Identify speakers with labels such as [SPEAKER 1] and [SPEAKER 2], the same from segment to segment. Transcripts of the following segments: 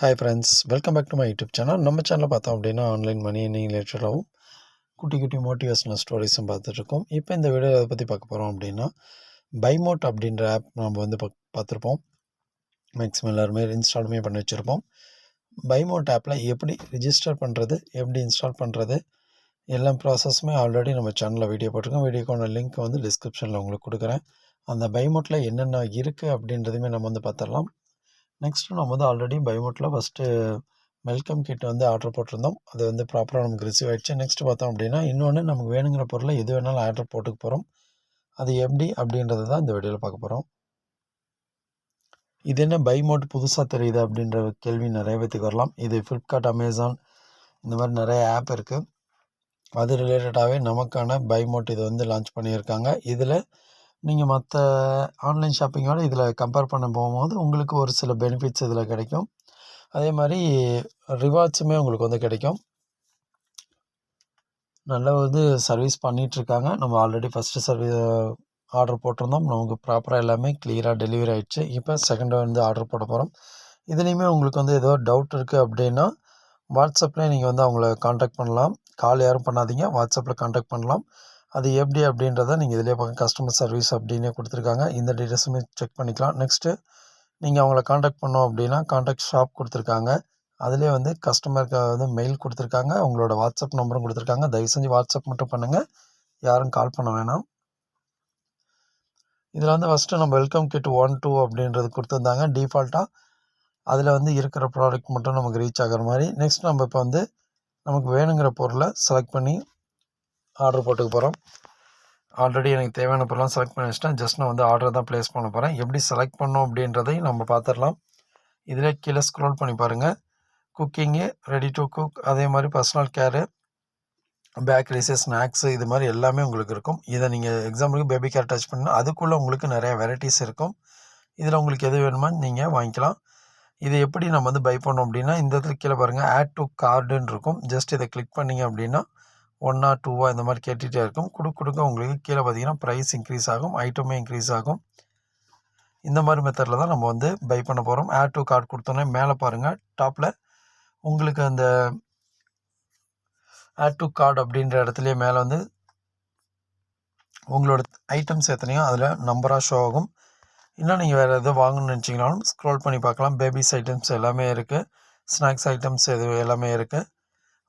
[SPEAKER 1] Hi friends welcome back to my YouTube channel நம்ம சேனலில் பார்த்தோம் அப்படின்னா ஆன்லைன் மணி நீங்கள் ரிலேட்டடாகவும் குட்டி குட்டி மோட்டிவேஷனல் ஸ்டோரிஸும் பார்த்துட்ருக்கோம் இப்போ இந்த வீடியோ அதை பற்றி பார்க்க போகிறோம் அப்படின்னா பைமோட் அப்படின்ற ஆப் நம்ம வந்து பா பார்த்துருப்போம். மேக்ஸிமம் எல்லாருமே இன்ஸ்டாலுமே பண்ணி வச்சுருப்போம். பைமோட் ஆப்பில் எப்படி ரிஜிஸ்டர் பண்ணுறது எப்படி இன்ஸ்டால் பண்ணுறது எல்லா ப்ராசஸுமே ஆல்ரெடி நம்ம சேனலில் வீடியோ போட்டிருக்கோம். வீடியோக்கான லிங்க் வந்து டிஸ்கிரிப்ஷனில் உங்களுக்கு கொடுக்குறேன். அந்த பைமோட்டில் என்னென்ன இருக்குது அப்படின்றதையுமே நம்ம வந்து பார்த்துடலாம். நெக்ஸ்ட்டு நம்ம வந்து ஆல்ரெடி பைமோட்டில் ஃபஸ்ட்டு வெல்கம் கிட் வந்து ஆர்டர் போட்டிருந்தோம். அது வந்து ப்ராப்பராக நமக்கு ரிசீவ் ஆகிடுச்சு நெக்ஸ்ட் பார்த்தோம் அப்படின்னா இன்னொன்று நமக்கு வேணுங்கிற பொருளை எது வேணாலும் ஆர்டர் போட்டுக்க போகிறோம் அது எப்படி அப்படின்றத தான் இந்த வீடியோவில் பார்க்க போகிறோம் இது என்ன பைமோட் புதுசாக தெரியுது அப்படின்ற கேள்வி நிறைய பேத்துக்கு வரலாம். இது ஃப்ளிப்கார்ட் அமேசான் இந்த மாதிரி நிறைய ஆப் இருக்குது அது ரிலேட்டடாகவே நமக்கான பைமோட் இது வந்து லான்ச் பண்ணியிருக்காங்க. இதில் நீங்கள் மற்ற ஆன்லைன் ஷாப்பிங்கோட இதில் கம்பேர் பண்ண போகும்போது உங்களுக்கு ஒரு சில பெனிஃபிட்ஸ் இதில் கிடைக்கும். அதே மாதிரி ரிவார்ட்ஸுமே உங்களுக்கு வந்து கிடைக்கும். நல்ல வந்து சர்வீஸ் பண்ணிகிட்ருக்காங்க நம்ம ஆல்ரெடி ஃபஸ்ட்டு சர்வீஸ் ஆர்டர் போட்டிருந்தோம். நமக்கு ப்ராப்பராக எல்லாமே கிளியராக டெலிவரி ஆகிடுச்சு இப்போ செகண்ட் வந்து ஆர்டர் போட போகிறோம் இதுலேயுமே உங்களுக்கு வந்து ஏதோ டவுட் இருக்குது அப்படின்னா வாட்ஸ்அப்லேயே நீங்கள் வந்து அவங்கள காண்டாக்ட் பண்ணலாம். கால் யாரும் பண்ணாதீங்க. வாட்ஸ்அப்பில் காண்டாக்ட் பண்ணலாம். அது எப்படி அப்படின்றத நீங்கள் இதிலே பார்க்க கஸ்டமர் சர்வீஸ் அப்படின்னே கொடுத்துருக்காங்க. இந்த டீட்டெயில்ஸுமே செக் பண்ணிக்கலாம். நெக்ஸ்ட்டு நீங்கள் அவங்கள காண்டாக்ட் பண்ணோம் அப்படின்னா காண்டாக்ட் ஷாப் கொடுத்துருக்காங்க. அதிலே வந்து கஸ்டமருக்கு வந்து மெயில் கொடுத்துருக்காங்க. உங்களோட வாட்ஸ்அப் நம்பரும் கொடுத்துருக்காங்க. தயவு செஞ்சு வாட்ஸ்அப் மட்டும் பண்ணுங்கள் யாரும் கால் பண்ண வேணாம். இதில் வந்து ஃபஸ்ட்டு நம்ம வெல்கம் கிட் ஒன் டூ அப்படின்றது கொடுத்துருந்தாங்க. டிஃபால்ட்டாக அதில் வந்து இருக்கிற ப்ராடக்ட் மட்டும் நமக்கு ரீச் ஆகிற மாதிரி. நெக்ஸ்ட் நம்ம இப்போ வந்து நமக்கு வேணுங்கிற பொருளை செலக்ட் பண்ணி ஆர்டர் போட்டுக்க போகிறோம் ஆல்ரெடி எனக்கு தேவையான பொருளாக செலக்ட் பண்ணி வச்சிட்டேன். ஜஸ்ட் நான் வந்து ஆர்டர் தான் ப்ளேஸ் பண்ண போகிறேன் எப்படி செலக்ட் பண்ணோம் அப்படின்றதையும் நம்ம பார்த்துடலாம். இதில் கீழே ஸ்க்ரோல் பண்ணி பாருங்கள் குக்கிங்கு ரெடி டு குக் அதே மாதிரி பர்சனல் கேரு பேக்கரிஸு ஸ்நாக்ஸு இது மாதிரி எல்லாமே உங்களுக்கு இருக்கும். இதை நீங்கள் எக்ஸாம்பிளுக்கு பேபி கேர் டச் பண்ணால் அதுக்குள்ளே உங்களுக்கு நிறைய வெரைட்டிஸ் இருக்கும். இதில் உங்களுக்கு எது வேணுமோ நீங்கள் வாங்கிக்கலாம். இது எப்படி நம்ம வந்து பை பண்ணோம் அப்படின்னா இந்த இடத்துல கீழே பாருங்கள் ஆட் டு கார்டுன்னு இருக்கும். ஜஸ்ட் இதை கிளிக் பண்ணிங்க அப்படின்னா ஒன்றா டூவா இந்த மாதிரி கேட்டுகிட்டே இருக்கும். கொடுக்க கொடுக்க உங்களுக்கு கீழே பார்த்தீங்கன்னா ப்ரைஸ் இன்க்ரீஸ் ஆகும் ஐட்டமே இன்க்ரீஸ் ஆகும். இந்த மாதிரி மெத்தடில் தான் நம்ம வந்து பை பண்ண போகிறோம் ஆட் டு கார்டு கொடுத்தோன்னே மேலே பாருங்கள் டாப்பில் உங்களுக்கு அந்த ஆட் டு கார்டு அப்படின்ற இடத்துலையே மேலே வந்து உங்களோட ஐட்டம்ஸ் எத்தனையோ அதில் நம்பராக ஷோ ஆகும். இன்னும் நீங்கள் வேறு எதுவும் வாங்கணும்னு நினச்சிங்கனாலும் ஸ்க்ரோல் பண்ணி பார்க்கலாம். பேபிஸ் ஐட்டம்ஸ் எல்லாமே இருக்குது ஸ்நாக்ஸ் ஐட்டம்ஸ் எது எல்லாமே இருக்குது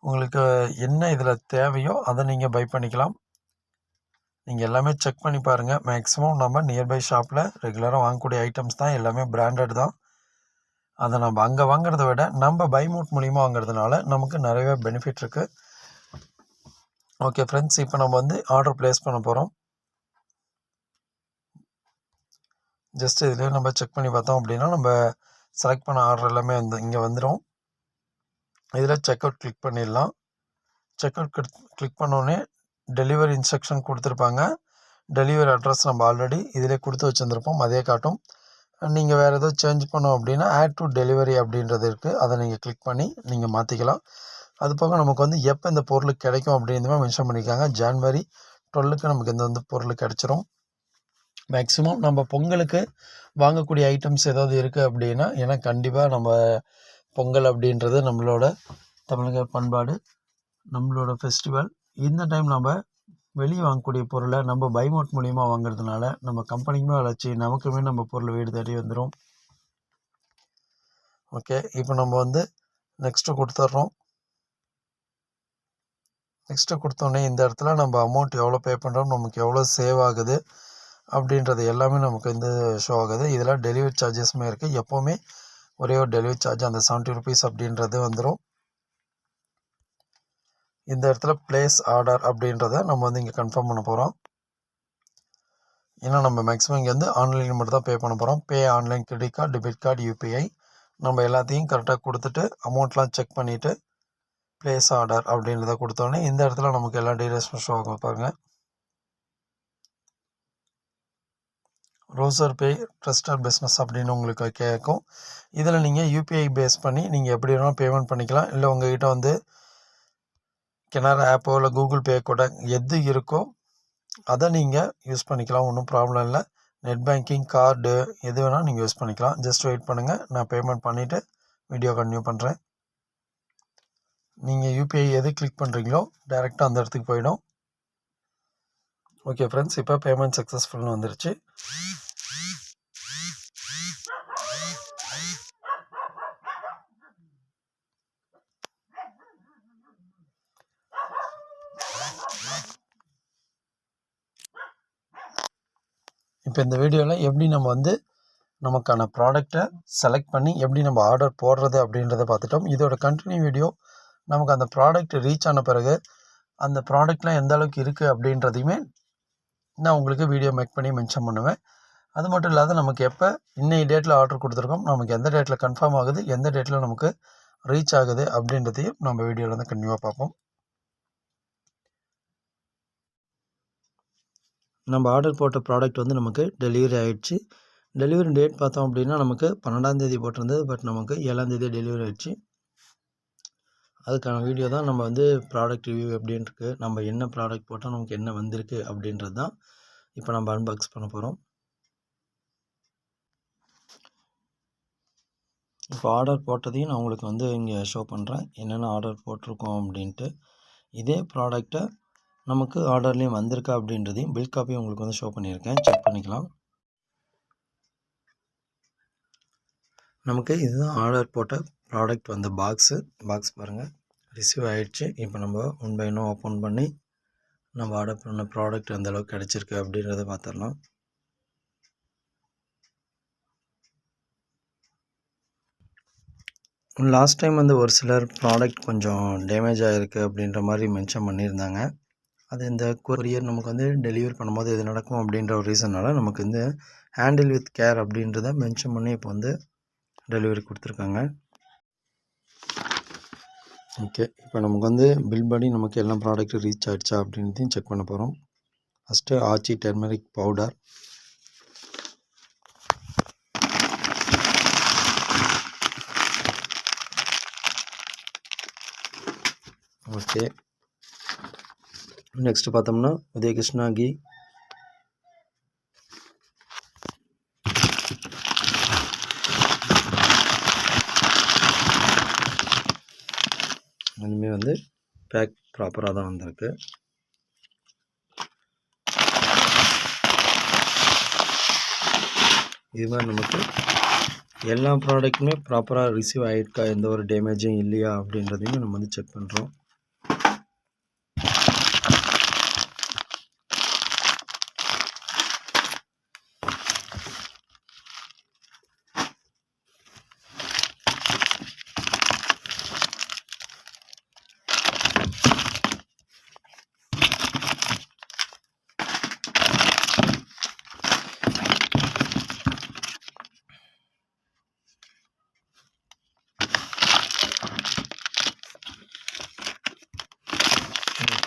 [SPEAKER 1] உங்களுக்கு என்ன இதில் தேவையோ அதை நீங்கள் பை பண்ணிக்கலாம். நீங்கள் எல்லாமே செக் பண்ணி பாருங்கள் மேக்ஸிமம் நம்ம நியர்பை ஷாப்பில் ரெகுலராக வாங்கக்கூடிய ஐட்டம்ஸ் தான் எல்லாமே பிராண்டட் தான். அதை நம்ம அங்கே வாங்குறத விட நம்ம பைமோட் மூலிமா வாங்குறதுனால நமக்கு நிறையவே பெனிஃபிட் இருக்குது ஓகே ஃப்ரெண்ட்ஸ் இப்போ நம்ம வந்து ஆர்டர் ப்ளேஸ் பண்ண போகிறோம் ஜஸ்ட் இதுலேயே நம்ம செக் பண்ணி பார்த்தோம் அப்படின்னா நம்ம செலக்ட் பண்ண ஆர்டர் எல்லாமே வந்து இங்கே வந்துடும் இதில் செக் அவுட் கிளிக் பண்ணிடலாம். செக் அவுட் கிளிக் பண்ணோடனே டெலிவரி இன்ஸ்ட்ரக்ஷன் கொடுத்துருப்பாங்க. டெலிவரி அட்ரஸ் நம்ம ஆல்ரெடி இதிலே கொடுத்து வச்சுருந்துருப்போம். அதே காட்டும். நீங்கள் வேறு எதோ சேஞ்ச் பண்ணோம் அப்படின்னா ஆட் டு டெலிவரி அப்படின்றது இருக்குது அதை நீங்கள் கிளிக் பண்ணி நீங்கள் மாற்றிக்கலாம் அது போக நமக்கு வந்து எப்போ இந்த பொருள் கிடைக்கும் அப்படின்றமே மென்ஷன் பண்ணியிருக்காங்க. ஜான்வரி டுவெல்லுக்கு நமக்கு இந்த வந்து பொருள் கிடச்சிரும். மேக்ஸிமம் நம்ம பொங்கலுக்கு வாங்கக்கூடிய ஐட்டம்ஸ் ஏதாவது இருக்குது அப்படின்னா ஏன்னா கண்டிப்பாக நம்ம பொங்கல் அப்படின்றது நம்மளோட தமிழக பண்பாடு நம்மளோட ஃபெஸ்டிவல் இந்த டைம் நம்ம வெளியே வாங்கக்கூடிய பொருளை நம்ம பைமோட் மூலிமா வாங்குறதுனால நம்ம கம்பெனிக்குமே வளர்ச்சி நமக்குமே நம்ம பொருள் வீடு தேடி வந்துடும் ஓகே இப்போ நம்ம வந்து நெக்ஸ்ட்டு கொடுத்துட்றோம் நெக்ஸ்ட்டு கொடுத்தோன்னே இந்த இடத்துல நம்ம அமௌண்ட் எவ்வளோ பே பண்ணுறோம் நமக்கு எவ்வளோ சேவ் ஆகுது அப்படின்றது எல்லாமே நமக்கு வந்து ஷோ ஆகுது. இதில் டெலிவரி சார்ஜஸுமே இருக்குது எப்போவுமே ஒரே ஒரு டெலிவரி சார்ஜ் அந்த செவன்ட்டி ருபீஸ் அப்படின்றது வந்துடும் இந்த இடத்துல பிளேஸ் ஆர்டர் அப்படின்றத நம்ம வந்து இங்கே கன்ஃபார்ம் பண்ண போகிறோம் ஏன்னா நம்ம மேக்ஸிமம் இங்கே வந்து ஆன்லைன் மட்டும் தான் பே பண்ண போகிறோம் pay online credit card debit card UPI நம்ம எல்லாத்தையும் கரெக்டாக கொடுத்துட்டு அமௌண்ட்லாம் செக் பண்ணிவிட்டு பிளேஸ் ஆர்டர் அப்படின்றத கொடுத்தோன்னே இந்த இடத்துல நமக்கு எல்லா டீடைல்ஸும் ஷோ ஆகும் பாருங்கள் ரோசர் பே ட்ரஸ்டர் பிஸ்னஸ் அப்படின்னு உங்களுக்கு கேட்கும் இதில் நீங்கள் யூபிஐ பேஸ் பண்ணி நீங்கள் எப்படி வேணாலும் பேமெண்ட் பண்ணிக்கலாம். இல்லை உங்கள்கிட்ட வந்து கெனரா ஆப்போ இல்லை கூகுள் பே கூட எது இருக்கோ அதை நீங்கள் யூஸ் பண்ணிக்கலாம். ஒன்றும் ப்ராப்ளம் இல்லை. நெட் பேங்கிங் கார்டு எது வேணால் நீங்கள் யூஸ் பண்ணிக்கலாம். ஜஸ்ட் வெயிட் பண்ணுங்கள் நான் பேமெண்ட் பண்ணிவிட்டு வீடியோ கண்டினியூ பண்ணுறேன் நீங்கள் யூபிஐ எது கிளிக் பண்ணுறீங்களோ டைரெக்டாக அந்த இடத்துக்கு போயிடும். ஓகே ஃப்ரெண்ட்ஸ் இப்போ பேமெண்ட் சக்ஸஸ்ஃபுல்னு வந்துருச்சு. இப்போ இந்த வீடியோவில் எப்படி நம்ம வந்து நமக்கான ப்ராடக்டை செலக்ட் பண்ணி எப்படி நம்ம ஆர்டர் போடுறது அப்படின்றத பார்த்துட்டோம். இதோட கண்டினியூ வீடியோ நமக்கு அந்த ப்ராடக்ட் ரீச் ஆன பிறகு அந்த ப்ராடக்ட்லாம் எந்த அளவுக்கு இருக்குது அப்படின்றதையுமே நான் உங்களுக்கு வீடியோ மேக் பண்ணி மென்ஷன் பண்ணுவேன். அது மட்டும் இல்லாத நமக்கு எப்போ இன்னைக்கு டேட்டில் ஆர்டர் கொடுத்துருக்கோம் நமக்கு எந்த டேட்டில் கன்ஃபார்ம் ஆகுது எந்த டேட்டில் நமக்கு ரீச் ஆகுது அப்படின்றதையும் நம்ம வீடியோவில் வந்து கண்டிப்பாக பார்ப்போம். நம்ம ஆர்டர் போட்ட ப்ராடக்ட் வந்து நமக்கு டெலிவரி ஆகிடுச்சு டெலிவரி டேட் பார்த்தோம் அப்படின்னா நமக்கு பன்னெண்டாந்தேதி போட்டிருந்தது பட் நமக்கு ஏழாந்தேதி டெலிவரி ஆகிடுச்சு அதுக்கான வீடியோ தான் நம்ம வந்து ப்ராடக்ட் ரிவ்யூ எப்படின்னு நம்ம என்ன ப்ராடக்ட் போட்டால் நமக்கு என்ன வந்திருக்கு அப்படின்றது தான் இப்போ நம்ம அன்பாக்ஸ் பண்ண போகிறோம் இப்போ ஆர்டர் போட்டதையும் நான் உங்களுக்கு வந்து இங்கே ஷோ பண்ணுறேன் என்னென்ன ஆர்டர் போட்டிருக்கோம் அப்படின்ட்டு. இதே ப்ராடக்டை நமக்கு ஆர்டர்லேயும் வந்திருக்கா அப்படின்றதையும் பில் காப்பி உங்களுக்கு வந்து ஷோ பண்ணியிருக்கேன். செக் பண்ணிக்கலாம். நமக்கு இதுதான் ஆர்டர் போட்ட ப்ராடக்ட் வந்த பாக்ஸு பாக்ஸ் பாருங்கள் ரிசீவ் ஆகிடுச்சு இப்போ நம்ம ஒன் பை ஒன் ஓப்பன் பண்ணி நம்ம ஆர்டர் பண்ண ப்ராடக்ட் எந்த அளவுக்கு கிடச்சிருக்கு அப்படின்றத பார்த்துடலாம் லாஸ்ட் டைம் வந்து ஒரு சிலர் ப்ராடக்ட் கொஞ்சம் டேமேஜ் ஆகிருக்கு அப்படின்ற மாதிரி மென்ஷன் பண்ணியிருந்தாங்க. அது இந்த கொரியர் நமக்கு வந்து டெலிவரி பண்ணும்போது எது நடக்கும் அப்படின்ற ஒரு ரீசனால் நமக்கு வந்து ஹேண்டில் வித் கேர் அப்படின்றத மென்ஷன் பண்ணி இப்போ வந்து டெலிவரி கொடுத்துருக்காங்க. ஓகே இப்போ நமக்கு வந்து பில் படி நமக்கு எல்லா ப்ராடக்ட்டும் ரீச் ஆகிடுச்சா அப்படின்றதையும் செக் பண்ண போகிறோம் first Aachi turmeric powder okay next பார்த்தோம்னா உதயகிருஷ்ணா கீ. வந்து பேக் ப்ராப்பராக தான் வந்திருக்கு. இது மாதிரி நமக்கு எல்லா ப்ராடக்ட்டுமே ப்ராப்பராக ரிசீவ் ஆகிருக்கா எந்த ஒரு டேமேஜும் இல்லையா? அப்படின்றதையும் நம்ம வந்து செக் பண்ணுறோம்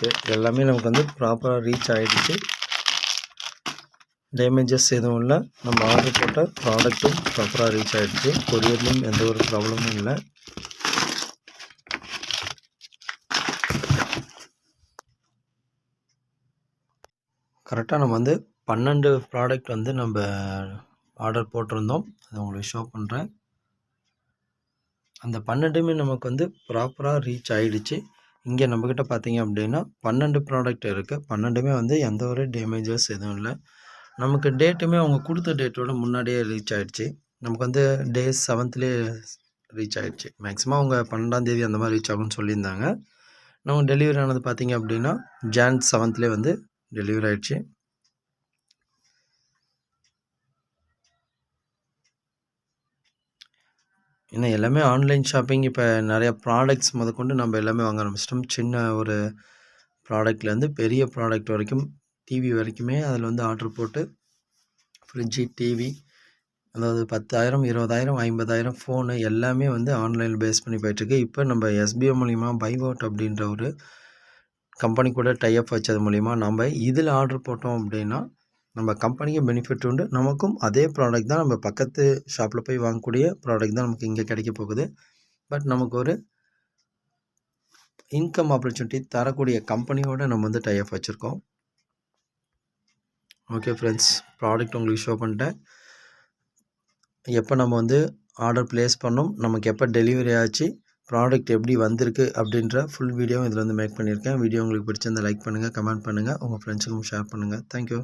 [SPEAKER 1] இருக்குது எல்லாமே நமக்கு வந்து ப்ராப்பராக ரீச் ஆகிடுச்சு டேமேஜஸ் எதுவும் இல்லை. நம்ம ஆர்டர் போட்ட ப்ராடக்ட்டும் ப்ராப்பராக ரீச் ஆகிடுச்சு கொரியர்லேயும் எந்த ஒரு ப்ராப்ளமும் இல்லை. கரெக்டாக நம்ம வந்து பன்னெண்டு ப்ராடக்ட் வந்து நம்ம ஆர்டர் போட்டிருந்தோம். அதை உங்களுக்கு ஷோ பண்ணுறேன் அந்த பன்னெண்டுமே நமக்கு வந்து ப்ராப்பராக ரீச் ஆகிடுச்சு இங்கே நம்மக்கிட்ட பார்த்தீங்க அப்படின்னா பன்னெண்டு ப்ராடக்ட் இருக்குது பன்னெண்டுமே வந்து எந்த ஒரு டேமேஜஸ் எதுவும் இல்லை. நமக்கு டேட்டுமே அவங்க கொடுத்த டேட்டோட முன்னாடியே ரீச் ஆகிடுச்சு நமக்கு வந்து டே செவன்த்லேயே ரீச் ஆகிடுச்சு மேக்ஸிமம் அவங்க பன்னெண்டாந்தேதி அந்த மாதிரி ரீச் ஆகும்னு சொல்லியிருந்தாங்க. நம்ம டெலிவரி ஆனது பார்த்தீங்க அப்படின்னா ஜான் செவன்த்லேயே வந்து டெலிவரி ஆகிடுச்சு ஏன்னா எல்லாமே ஆன்லைன் ஷாப்பிங் இப்போ நிறைய ப்ராடக்ட்ஸ் முதற்கொண்டு நம்ம எல்லாமே வாங்க ஆரம்பிச்சிட்டோம். சின்ன ஒரு ப்ராடக்ட்லேருந்து பெரிய ப்ராடக்ட் வரைக்கும் டிவி வரைக்குமே அதில் வந்து ஆர்டர் போட்டு ஃப்ரிட்ஜு டிவி அதாவது பத்தாயிரம் இருபதாயிரம் ஐம்பதாயிரம் ஃபோனு எல்லாமே வந்து ஆன்லைனில் பேஸ் பண்ணி போயிட்டுருக்கு. இப்போ நம்ம எஸ்பிஐ மூலிமா பைவோட் அப்படின்ற ஒரு கம்பெனி கூட டைப் வச்சது மூலிமா நம்ம இதில் ஆர்டர் போட்டோம் அப்படின்னா நம்ம கம்பெனிக்கு பெனிஃபிட் உண்டு. நமக்கும் அதே ப்ராடக்ட் தான் நம்ம பக்கத்து ஷாப்பில் போய் வாங்கக்கூடிய ப்ராடக்ட் தான் நமக்கு இங்கே கிடைக்க போகுது. பட் நமக்கு ஒரு இன்கம் ஆப்பர்ச்சுனிட்டி தரக்கூடிய கம்பெனியோட நம்ம வந்து டைப் வச்சுருக்கோம். ஓகே ஃப்ரெண்ட்ஸ் ப்ராடக்ட் உங்களுக்கு ஷோ பண்ணிட்டேன். எப்போ நம்ம வந்து ஆர்டர் ப்ளேஸ் பண்ணோம் நமக்கு எப்போ டெலிவரி ஆச்சு ப்ராடக்ட் எப்படி வந்திருக்கு அப்படின்ற ஃபுல் வீடியோவும் இதில் வந்து மேக் பண்ணியிருக்கேன். வீடியோ உங்களுக்கு பிடிச்சிருந்தால் லைக் பண்ணுங்கள் கமெண்ட் பண்ணுங்கள் உங்கள் ஃப்ரெண்ட்ஸுக்கும் ஷேர் பண்ணுங்கள் தேங்க்யூ